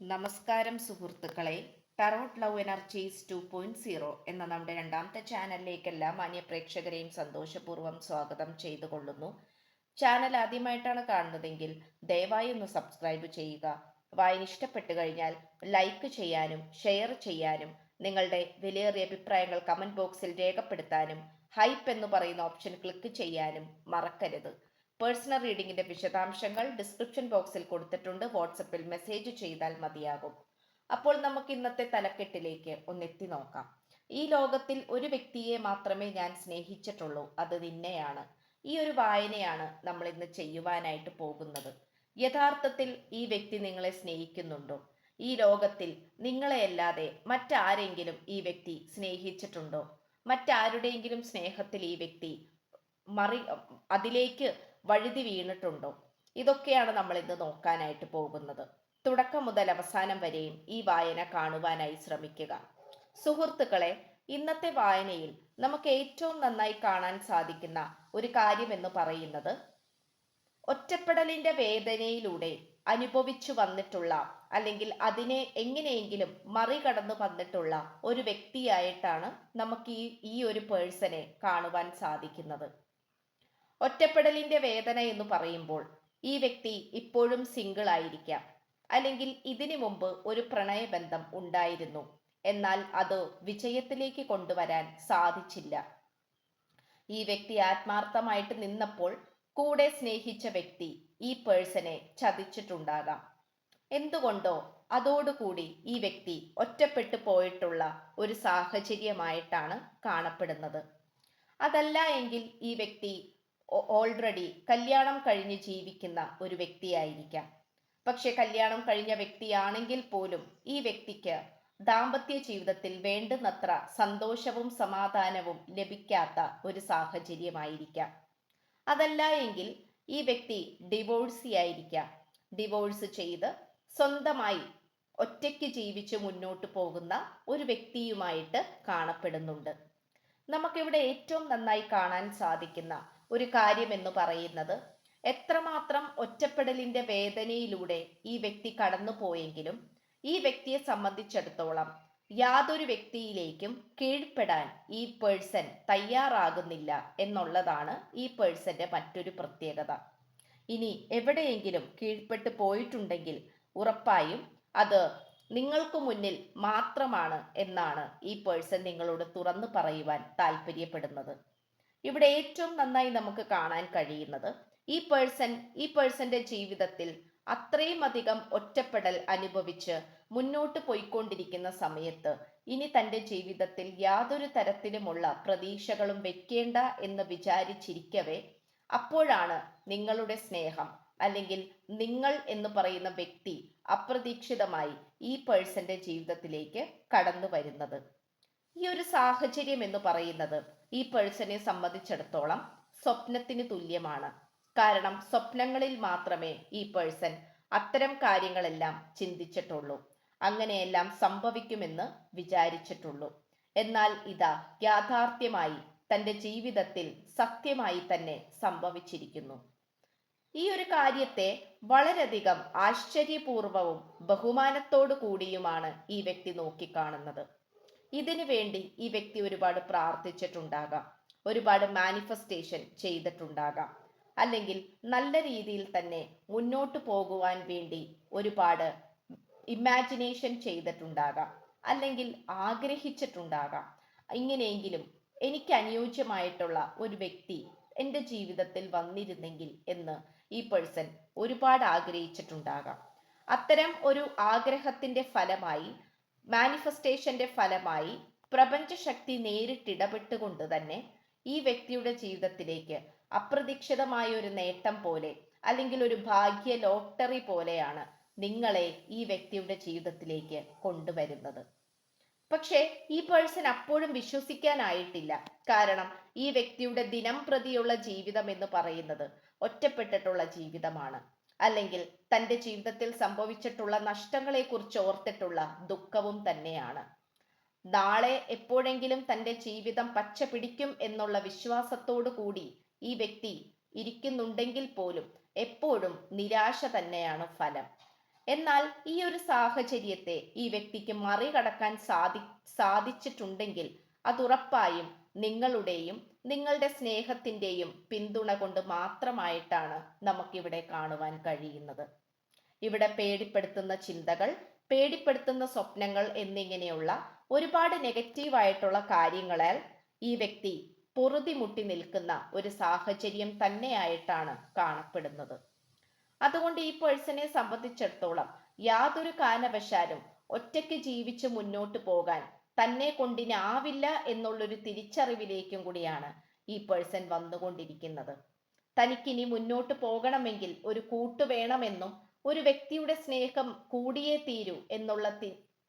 നമസ്കാരം സുഹൃത്തുക്കളെ tarot love energies two point zero എന്ന നമ്മുടെ രണ്ടാമത്തെ ചാനലിലേക്ക് എല്ലാ മാന്യ പ്രേക്ഷകരെയും സന്തോഷപൂർവം സ്വാഗതം ചെയ്തു കൊള്ളുന്നു ചാനൽ ആദ്യമായിട്ടാണ് കാണുന്നതെങ്കിൽ ദയവായി ഒന്ന് സബ്സ്ക്രൈബ് ചെയ്യുക. വായന ഇഷ്ടപ്പെട്ടു കഴിഞ്ഞാൽ ലൈക്ക് ചെയ്യാനും ഷെയർ ചെയ്യാനും നിങ്ങളുടെ വിലയേറിയ അഭിപ്രായങ്ങൾ കമന്റ് ബോക്സിൽ രേഖപ്പെടുത്താനും ഹൈപ്പ് എന്ന് പറയുന്ന ഓപ്ഷൻ ക്ലിക്ക് ചെയ്യാനും മറക്കരുത്. പേഴ്സണൽ റീഡിംഗിന്റെ വിശദാംശങ്ങൾ ഡിസ്ക്രിപ്ഷൻ ബോക്സിൽ കൊടുത്തിട്ടുണ്ട്. വാട്സപ്പിൽ മെസ്സേജ് ചെയ്താൽ മതിയാകും. അപ്പോൾ നമുക്ക് ഇന്നത്തെ തലക്കെട്ടിലേക്ക് ഒന്നെത്തി നോക്കാം. ഈ ലോകത്തിൽ ഒരു വ്യക്തിയെ മാത്രമേ ഞാൻ സ്നേഹിച്ചിട്ടുള്ളൂ. അത് നിന്നെയാണ്. ഈ ഒരു വായനയാണ് നമ്മൾ ഇന്ന് ചെയ്യുവാനായിട്ട് പോകുന്നത്. യഥാർത്ഥത്തിൽ ഈ വ്യക്തി നിങ്ങളെ സ്നേഹിക്കുന്നുണ്ടോ? ഈ ലോകത്തിൽ നിങ്ങളെയല്ലാതെ മറ്റാരെങ്കിലും ഈ വ്യക്തി സ്നേഹിച്ചിട്ടുണ്ടോ? മറ്റാരുടെയെങ്കിലും സ്നേഹത്തിൽ ഈ വ്യക്തി മറി അതിലേക്ക് വഴുതി വീണിട്ടുണ്ടോ? ഇതൊക്കെയാണ് നമ്മൾ ഇന്ന് നോക്കാനായിട്ട് പോകുന്നത്. തുടക്കം മുതൽ അവസാനം വരെയും ഈ വായന കാണുവാനായി ശ്രമിക്കുക. സുഹൃത്തുക്കളെ ഇന്നത്തെ വായനയിൽ നമുക്ക് ഏറ്റവും നന്നായി കാണാൻ സാധിക്കുന്ന ഒരു കാര്യം എന്ന് പറയുന്നത് ഒറ്റപ്പെടലിന്റെ വേദനയിലൂടെ അനുഭവിച്ചു വന്നിട്ടുള്ള അല്ലെങ്കിൽ അതിനെ എങ്ങനെയെങ്കിലും മറികടന്നു വന്നിട്ടുള്ള ഒരു വ്യക്തിയായിട്ടാണ് നമുക്ക് ഈ ഈ ഒരു പേഴ്സണെ കാണുവാൻ സാധിക്കുന്നത്. ഒറ്റപ്പെടലിന്റെ വേദന എന്ന് പറയുമ്പോൾ ഈ വ്യക്തി ഇപ്പോഴും സിംഗിൾ ആയിരിക്കാം. അല്ലെങ്കിൽ ഇതിനു മുമ്പ് ഒരു പ്രണയബന്ധം ഉണ്ടായിരുന്നു. എന്നാൽ അത് വിജയത്തിലേക്ക് കൊണ്ടുവരാൻ സാധിച്ചില്ല. ഈ വ്യക്തി ആത്മാർത്ഥമായിട്ട് നിന്നപ്പോൾ കൂടെ സ്നേഹിച്ച വ്യക്തി ഈ പേഴ്സനെ ചതിച്ചിട്ടുണ്ടാകാം. എന്തുകൊണ്ടോ അതോടുകൂടി ഈ വ്യക്തി ഒറ്റപ്പെട്ടു പോയിട്ടുള്ള ഒരു സാഹചര്യമായിട്ടാണ് കാണപ്പെടുന്നത്. അതല്ല എങ്കിൽ ഈ വ്യക്തി ഓൾറെഡി കല്യാണം കഴിഞ്ഞ് ജീവിക്കുന്ന ഒരു വ്യക്തിയായിരിക്കാം. പക്ഷെ കല്യാണം കഴിഞ്ഞ വ്യക്തിയാണെങ്കിൽ പോലും ഈ വ്യക്തിക്ക് ദാമ്പത്യ ജീവിതത്തിൽ വേണ്ടുന്നത്ര സന്തോഷവും സമാധാനവും ലഭിക്കാത്ത ഒരു സാഹചര്യമായിരിക്കാം. അതല്ല എങ്കിൽ ഈ വ്യക്തി ഡിവോഴ്സി ആയിരിക്കാം. ഡിവോഴ്സ് ചെയ്ത് സ്വന്തമായി ഒറ്റയ്ക്ക് ജീവിച്ച് മുന്നോട്ട് പോകുന്ന ഒരു വ്യക്തിയുമായിട്ട് കാണപ്പെടുന്നുണ്ട്. നമുക്കിവിടെ ഏറ്റവും നന്നായി കാണാൻ സാധിക്കുന്ന ഒരു കാര്യമെന്ന് പറയുന്നത് എത്രമാത്രം ഒറ്റപ്പെടലിന്റെ വേദനയിലൂടെ ഈ വ്യക്തി കടന്നു പോയെങ്കിലും ഈ വ്യക്തിയെ സംബന്ധിച്ചിടത്തോളം യാതൊരു വ്യക്തിയിലേക്കും കീഴ്പ്പെടാൻ ഈ പേഴ്സൺ തയ്യാറാകുന്നില്ല എന്നുള്ളതാണ് ഈ പേഴ്സന്റെ മറ്റൊരു പ്രത്യേകത. ഇനി എവിടെയെങ്കിലും കീഴ്പ്പെട്ട് പോയിട്ടുണ്ടെങ്കിൽ ഉറപ്പായും അത് നിങ്ങൾക്ക് മുന്നിൽ മാത്രമാണ് എന്നാണ് ഈ പേഴ്സൺ നിങ്ങളോട് തുറന്നു പറയുവാൻ താല്പര്യപ്പെടുന്നത് ഇവിടെ ഏറ്റവും നന്നായി നമുക്ക് കാണാൻ കഴിയുന്നത് ഈ പേഴ്സൺ ഈ പേഴ്സന്റെ ജീവിതത്തിൽ അത്രയും അധികം ഒറ്റപ്പെടൽ അനുഭവിച്ച് മുന്നോട്ട് പോയിക്കൊണ്ടിരിക്കുന്ന സമയത്ത് ഇനി തന്റെ ജീവിതത്തിൽ യാതൊരു തരത്തിലുമുള്ള പ്രതീക്ഷകളും വെക്കേണ്ട എന്ന് വിചാരിച്ചിരിക്കവേ അപ്പോഴാണ് നിങ്ങളുടെ സ്നേഹം അല്ലെങ്കിൽ നിങ്ങൾ എന്ന് പറയുന്ന വ്യക്തി അപ്രതീക്ഷിതമായി ഈ പേഴ്സന്റെ ജീവിതത്തിലേക്ക് കടന്നു വരുന്നത്. ഈ ഒരു സാഹചര്യം എന്ന് പറയുന്നത് ഈ പേഴ്സണെ സംബന്ധിച്ചിടത്തോളം സ്വപ്നത്തിന് തുല്യമാണ്. കാരണം സ്വപ്നങ്ങളിൽ മാത്രമേ ഈ പേഴ്സൺ അത്തരം കാര്യങ്ങളെല്ലാം ചിന്തിച്ചിട്ടുള്ളൂ. അങ്ങനെയെല്ലാം സംഭവിക്കുമെന്ന് വിചാരിച്ചിട്ടുള്ളൂ. എന്നാൽ ഇതാ യാഥാർത്ഥ്യമായി തന്റെ ജീവിതത്തിൽ സത്യമായി തന്നെ സംഭവിച്ചിരിക്കുന്നു. ഈ ഒരു കാര്യത്തെ വളരെയധികം ആശ്ചര്യപൂർവവും ബഹുമാനത്തോടു കൂടിയുമാണ് ഈ വ്യക്തി നോക്കിക്കാണുന്നത്. ഇതിനു വേണ്ടി ഈ വ്യക്തി ഒരുപാട് പ്രാർത്ഥിച്ചിട്ടുണ്ടാകാം. ഒരുപാട് മാനിഫെസ്റ്റേഷൻ ചെയ്തിട്ടുണ്ടാകാം. അല്ലെങ്കിൽ നല്ല രീതിയിൽ തന്നെ മുന്നോട്ട് പോകുവാൻ വേണ്ടി ഒരുപാട് ഇമാജിനേഷൻ ചെയ്തിട്ടുണ്ടാകാം. അല്ലെങ്കിൽ ആഗ്രഹിച്ചിട്ടുണ്ടാകാം. ഇങ്ങനെയെങ്കിലും എനിക്ക് അനുയോജ്യമായിട്ടുള്ള ഒരു വ്യക്തി എന്റെ ജീവിതത്തിൽ വന്നിരുന്നെങ്കിൽ എന്ന് ഈ പേഴ്സൺ ഒരുപാട് ആഗ്രഹിച്ചിട്ടുണ്ടാകാം. അത്തരം ഒരു ആഗ്രഹത്തിന്റെ ഫലമായി മാനിഫെസ്റ്റേഷന്റെ ഫലമായി പ്രപഞ്ചശക്തി നേരിട്ടിടപെട്ടുകൊണ്ട് തന്നെ ഈ വ്യക്തിയുടെ ജീവിതത്തിലേക്ക് അപ്രതീക്ഷിതമായ ഒരു നേട്ടം പോലെ അല്ലെങ്കിൽ ഒരു ഭാഗ്യ ലോട്ടറി പോലെയാണ് നിങ്ങളെ ഈ വ്യക്തിയുടെ ജീവിതത്തിലേക്ക് കൊണ്ടുവരുന്നത്. പക്ഷേ ഈ പേഴ്സൺ അപ്പോഴും വിശ്വസിക്കാനായിട്ടില്ല. കാരണം ഈ വ്യക്തിയുടെ ദിനം പ്രതിയുള്ള ജീവിതം എന്ന് പറയുന്നത് ഒറ്റപ്പെട്ടിട്ടുള്ള ജീവിതമാണ്. അല്ലെങ്കിൽ തന്റെ ജീവിതത്തിൽ സംഭവിച്ചിട്ടുള്ള നഷ്ടങ്ങളെ കുറിച്ച് ഓർത്തിട്ടുള്ള ദുഃഖവും തന്നെയാണ്. നാളെ എപ്പോഴെങ്കിലും തന്റെ ജീവിതം പച്ച പിടിക്കും എന്നുള്ള വിശ്വാസത്തോടു കൂടി ഈ വ്യക്തി ഇരിക്കുന്നുണ്ടെങ്കിൽ പോലും എപ്പോഴും നിരാശ തന്നെയാണ് ഫലം. എന്നാൽ ഈ ഒരു സാഹചര്യത്തെ ഈ വ്യക്തിക്ക് മറികടക്കാൻ സാധി സാധിച്ചിട്ടുണ്ടെങ്കിൽ അതുറപ്പായും നിങ്ങളുടെയും നിങ്ങളുടെ സ്നേഹത്തിന്റെയും പിന്തുണ കൊണ്ട് മാത്രമായിട്ടാണ് നമുക്കിവിടെ കാണുവാൻ കഴിയുന്നത്. ഇവിടെ പേടിപ്പെടുത്തുന്ന ചിന്തകൾ പേടിപ്പെടുത്തുന്ന സ്വപ്നങ്ങൾ എന്നിങ്ങനെയുള്ള ഒരുപാട് നെഗറ്റീവായിട്ടുള്ള കാര്യങ്ങളാൽ ഈ വ്യക്തി പൊറുതിമുട്ടി നിൽക്കുന്ന ഒരു സാഹചര്യം തന്നെയായിട്ടാണ് കാണപ്പെടുന്നത്. അതുകൊണ്ട് ഈ പേഴ്സണെ സംബന്ധിച്ചിടത്തോളം യാതൊരു കാരണവശാലും ഒറ്റയ്ക്ക് ജീവിച്ച് മുന്നോട്ട് പോകാൻ തന്നെ കൊണ്ടിനാവില്ല എന്നുള്ളൊരു തിരിച്ചറിവിലേക്കും കൂടിയാണ് ഈ പേഴ്സൺ വന്നുകൊണ്ടിരിക്കുന്നത്. തനിക്കിനി മുന്നോട്ട് പോകണമെങ്കിൽ ഒരു കൂട്ടു വേണമെന്നും ഒരു വ്യക്തിയുടെ സ്നേഹം കൂടിയേ തീരൂ എന്നുള്ള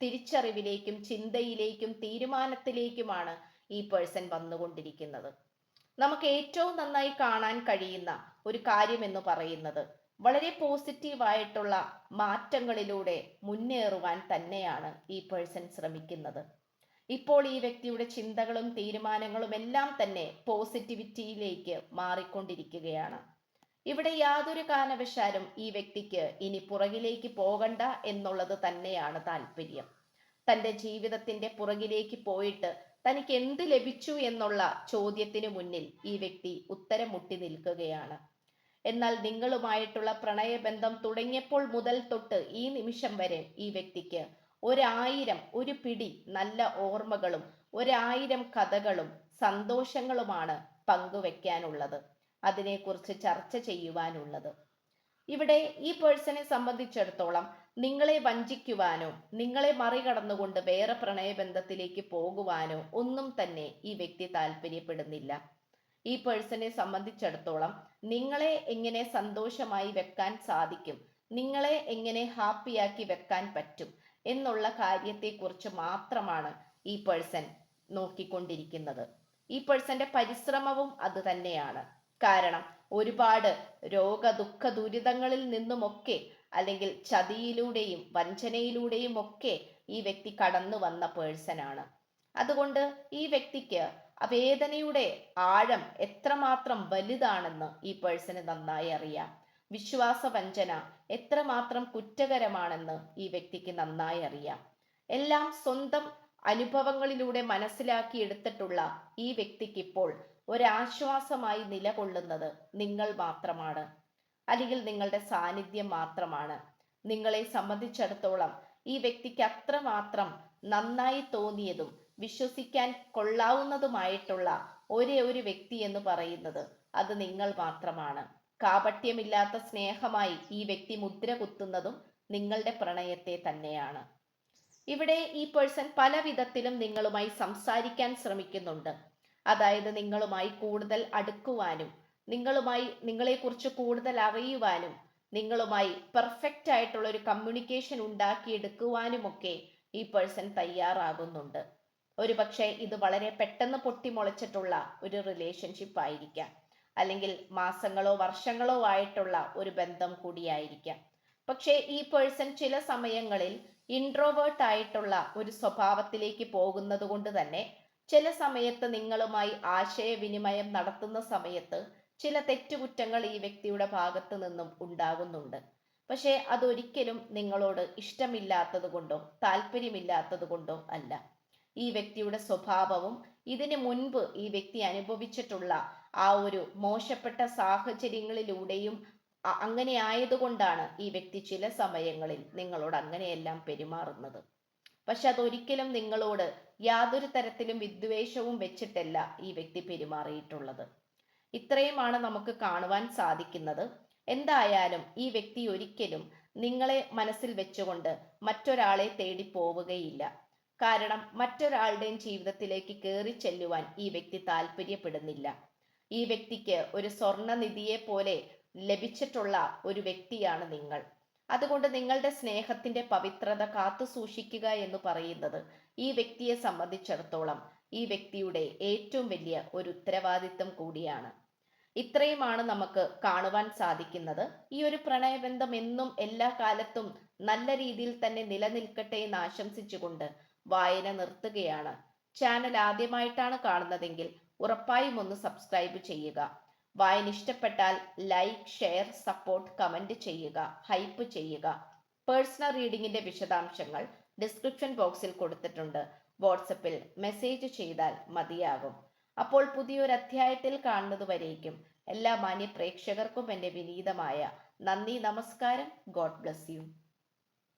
തിരിച്ചറിവിലേക്കും ചിന്തയിലേക്കും തീരുമാനത്തിലേക്കുമാണ് ഈ പേഴ്സൺ വന്നുകൊണ്ടിരിക്കുന്നത്. നമുക്ക് ഏറ്റവും നന്നായി കാണാൻ കഴിയുന്ന ഒരു കാര്യം എന്ന് പറയുന്നത് വളരെ പോസിറ്റീവായിട്ടുള്ള മാറ്റങ്ങളിലൂടെ മുന്നേറുവാൻ തന്നെയാണ് ഈ പേഴ്സൺ ശ്രമിക്കുന്നത്. ഇപ്പോൾ ഈ വ്യക്തിയുടെ ചിന്തകളും തീരുമാനങ്ങളും എല്ലാം തന്നെ പോസിറ്റിവിറ്റിയിലേക്ക് മാറിക്കൊണ്ടിരിക്കുകയാണ്. ഇവിടെ യാതൊരു കാരണവശാലും ഈ വ്യക്തിക്ക് ഇനി പുറകിലേക്ക് പോകണ്ട എന്നുള്ളത് തന്നെയാണ് താല്പര്യം. തന്റെ ജീവിതത്തിന്റെ പുറകിലേക്ക് പോയിട്ട് തനിക്ക് എന്ത് ലഭിച്ചു എന്നുള്ള ചോദ്യത്തിന് മുന്നിൽ ഈ വ്യക്തി ഉത്തരം മുട്ടി നിൽക്കുകയാണ്. എന്നാൽ നിങ്ങളുമായിട്ടുള്ള പ്രണയബന്ധം തുടങ്ങിയപ്പോൾ മുതൽ തൊട്ട് ഈ നിമിഷം വരെ ഈ വ്യക്തിക്ക് ഒരായിരം ഒരു പിടി നല്ല ഓർമ്മകളും ഒരായിരം കഥകളും സന്തോഷങ്ങളുമാണ് പങ്കുവെക്കാനുള്ളത് അതിനെക്കുറിച്ച് ചർച്ച ചെയ്യുവാനുള്ളത്. ഇവിടെ ഈ പേഴ്സണെ സംബന്ധിച്ചിടത്തോളം നിങ്ങളെ വഞ്ചിക്കുവാനോ നിങ്ങളെ മറികടന്നുകൊണ്ട് വേറെ പ്രണയബന്ധത്തിലേക്ക് പോകുവാനോ ഒന്നും തന്നെ ഈ വ്യക്തി താല്പര്യപ്പെടുന്നില്ല. ഈ പേഴ്സണെ സംബന്ധിച്ചിടത്തോളം നിങ്ങളെ എങ്ങനെ സന്തോഷമായി വെക്കാൻ സാധിക്കും നിങ്ങളെ എങ്ങനെ ഹാപ്പിയാക്കി വെക്കാൻ പറ്റും എന്നുള്ള കാര്യത്തെക്കുറിച്ച് മാത്രമാണ് ഈ പേഴ്സൺ നോക്കിക്കൊണ്ടിരിക്കുന്നത്. ഈ പേഴ്സന്റെ പരിശ്രമവും അത് തന്നെയാണ്. കാരണം ഒരുപാട് രോഗ ദുഃഖ ദുരിതങ്ങളിൽ നിന്നുമൊക്കെ അല്ലെങ്കിൽ ചതിയിലൂടെയും വഞ്ചനയിലൂടെയും ഒക്കെ ഈ വ്യക്തി കടന്നു വന്ന പേഴ്സണാണ് അതുകൊണ്ട് ഈ വ്യക്തിക്ക് വേദനയുടെ ആഴം എത്രമാത്രം വലുതാണെന്ന് ഈ പേഴ്സന് നന്നായി അറിയാം. വിശ്വാസ വഞ്ചന എത്രമാത്രം കുറ്റകരമാണെന്ന് ഈ വ്യക്തിക്ക് നന്നായി അറിയാം. എല്ലാം സ്വന്തം അനുഭവങ്ങളിലൂടെ മനസ്സിലാക്കി എടുത്തിട്ടുള്ള ഈ വ്യക്തിക്കിപ്പോൾ ഒരാശ്വാസമായി നിലകൊള്ളുന്നത് നിങ്ങൾ മാത്രമാണ്. അല്ലെങ്കിൽ നിങ്ങളുടെ സാന്നിധ്യം മാത്രമാണ്. നിങ്ങളെ സംബന്ധിച്ചിടത്തോളം ഈ വ്യക്തിക്ക് അത്രമാത്രം നന്നായി തോന്നിയതും വിശ്വസിക്കാൻ കൊള്ളാവുന്നതുമായിട്ടുള്ള ഒരേ ഒരു വ്യക്തി എന്ന് പറയുന്നത് അത് നിങ്ങൾ മാത്രമാണ്. കാപട്യമില്ലാത്ത സ്നേഹമായി ഈ വ്യക്തി മുദ്ര കുത്തുന്നതും നിങ്ങളുടെ പ്രണയത്തെ തന്നെയാണ്. ഇവിടെ ഈ പേഴ്സൺ പല വിധത്തിലും നിങ്ങളുമായി സംസാരിക്കാൻ ശ്രമിക്കുന്നുണ്ട്. അതായത് നിങ്ങളുമായി കൂടുതൽ അടുക്കുവാനും നിങ്ങളുമായി നിങ്ങളെക്കുറിച്ച് കൂടുതൽ അറിയുവാനും നിങ്ങളുമായി പെർഫെക്റ്റ് ആയിട്ടുള്ള ഒരു കമ്മ്യൂണിക്കേഷൻ ഉണ്ടാക്കിയെടുക്കുവാനുമൊക്കെ ഈ പേഴ്സൺ തയ്യാറാകുന്നുണ്ട്. ഒരുപക്ഷേ ഇത് വളരെ പെട്ടെന്ന് പൊട്ടിമുളച്ചിട്ടുള്ള ഒരു റിലേഷൻഷിപ്പ് ആയിരിക്കാം. അല്ലെങ്കിൽ മാസങ്ങളോ വർഷങ്ങളോ ആയിട്ടുള്ള ഒരു ബന്ധം കൂടിയായിരിക്കാം. പക്ഷേ ഈ പേഴ്സൺ ചില സമയങ്ങളിൽ ഇൻട്രോവേർട്ട് ആയിട്ടുള്ള ഒരു സ്വഭാവത്തിലേക്ക് പോകുന്നത് കൊണ്ട് തന്നെ ചില സമയത്ത് നിങ്ങളുമായി ആശയവിനിമയം നടത്തുന്ന സമയത്ത് ചില തെറ്റുകുറ്റങ്ങൾ ഈ വ്യക്തിയുടെ ഭാഗത്ത് നിന്നും ഉണ്ടാകുന്നുണ്ട്. പക്ഷേ അതൊരിക്കലും നിങ്ങളോട് ഇഷ്ടമില്ലാത്തത് കൊണ്ടോ താല്പര്യമില്ലാത്തത് കൊണ്ടോ അല്ല. ഈ വ്യക്തിയുടെ സ്വഭാവവും ഇതിനു മുൻപ് ഈ വ്യക്തി അനുഭവിച്ചിട്ടുള്ള ആ ഒരു മോശപ്പെട്ട സാഹചര്യങ്ങളിലൂടെയും അങ്ങനെ ആയതുകൊണ്ടാണ് ഈ വ്യക്തി ചില സമയങ്ങളിൽ നിങ്ങളോട് അങ്ങനെയെല്ലാം പെരുമാറുന്നത്. പക്ഷെ അതൊരിക്കലും നിങ്ങളോട് യാതൊരു തരത്തിലും വിദ്വേഷവും വെച്ചിട്ടല്ല ഈ വ്യക്തി പെരുമാറിയിട്ടുള്ളത്. ഇത്രയുമാണ് നമുക്ക് കാണുവാൻ സാധിക്കുന്നത്. എന്തായാലും ഈ വ്യക്തി ഒരിക്കലും നിങ്ങളെ മനസ്സിൽ വെച്ചുകൊണ്ട് മറ്റൊരാളെ തേടി പോവുകയില്ല. കാരണം മറ്റൊരാളുടെയും ജീവിതത്തിലേക്ക് കയറി ചെല്ലുവാൻ ഈ വ്യക്തി താല്പര്യപ്പെടുന്നില്ല ഈ വ്യക്തിക്ക് ഒരു സ്വർണനിധിയെ പോലെ ലഭിച്ചിട്ടുള്ള ഒരു വ്യക്തിയാണ് നിങ്ങൾ. അതുകൊണ്ട് നിങ്ങളുടെ സ്നേഹത്തിന്റെ പവിത്രത കാത്തു സൂക്ഷിക്കുക എന്ന് പറയുന്നത് ഈ വ്യക്തിയെ സംബന്ധിച്ചിടത്തോളം ഈ വ്യക്തിയുടെ ഏറ്റവും വലിയ ഒരു ഉത്തരവാദിത്വം കൂടിയാണ്. ഇത്രയുമാണ് നമുക്ക് കാണുവാൻ സാധിക്കുന്നത്. ഈ ഒരു പ്രണയബന്ധം എന്നും എല്ലാ കാലത്തും നല്ല രീതിയിൽ തന്നെ നിലനിൽക്കട്ടെ എന്ന് ആശംസിച്ചുകൊണ്ട് വായന നിർത്തുകയാണ്. ചാനൽ ആദ്യമായിട്ടാണ് കാണുന്നതെങ്കിൽ ഉറപ്പായും ഒന്ന് സബ്സ്ക്രൈബ് ചെയ്യുക. വായന ഇഷ്ടപ്പെട്ടാൽ ലൈക്ക് ഷെയർ സപ്പോർട്ട് കമന്റ് ചെയ്യുക ഹൈപ്പ് ചെയ്യുക. പേഴ്സണൽ റീഡിങ്ങിന്റെ വിശദാംശങ്ങൾ ഡിസ്ക്രിപ്ഷൻ ബോക്സിൽ കൊടുത്തിട്ടുണ്ട്. വാട്സപ്പിൽ മെസ്സേജ് ചെയ്താൽ മതിയാകും. അപ്പോൾ പുതിയൊരു അധ്യായത്തിൽ കാണുന്നതുവരേക്കും എല്ലാ മാന്യ പ്രേക്ഷകർക്കും എന്റെ വിനീതമായ നന്ദി നമസ്കാരം. God bless you